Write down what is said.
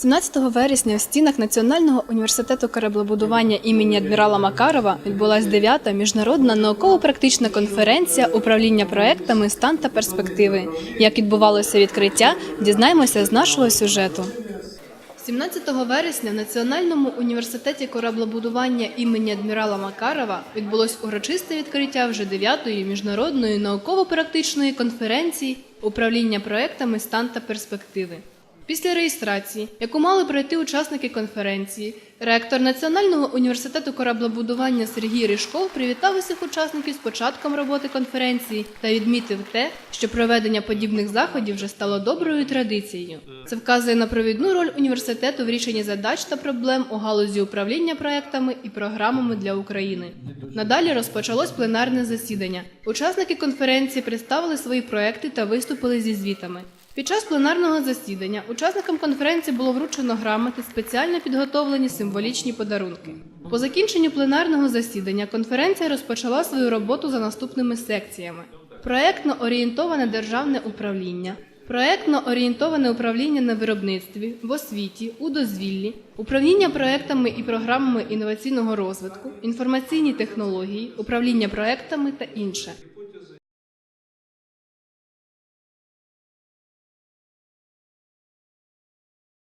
17 вересня в стінах Національного університету кораблебудування імені адмірала Макарова відбулась 9-та міжнародна науково-практична конференція управління проектами стан та перспективи. Як відбувалося відкриття, дізнаємося з нашого сюжету. 17 вересня в Національному університеті кораблебудування імені адмірала Макарова відбулось урочисте відкриття вже 9-ї міжнародної науково-практичної конференції управління проектами стан та перспективи. Після реєстрації, яку мали пройти учасники конференції, ректор Національного університету кораблебудування Сергій Ришков привітав усіх учасників з початком роботи конференції та відмітив те, що проведення подібних заходів вже стало доброю традицією. Це вказує на провідну роль університету в рішенні задач та проблем у галузі управління проектами і програмами для України. Надалі розпочалось пленарне засідання. Учасники конференції представили свої проекти та виступили зі звітами. Під час пленарного засідання учасникам конференції було вручено грамоти, спеціально підготовлені символічні подарунки. По закінченню пленарного засідання конференція розпочала свою роботу за наступними секціями: проектно орієнтоване державне управління, проектно орієнтоване управління на виробництві, в освіті, у дозвіллі, управління проектами і програмами інноваційного розвитку, інформаційні технології, управління проектами та інше.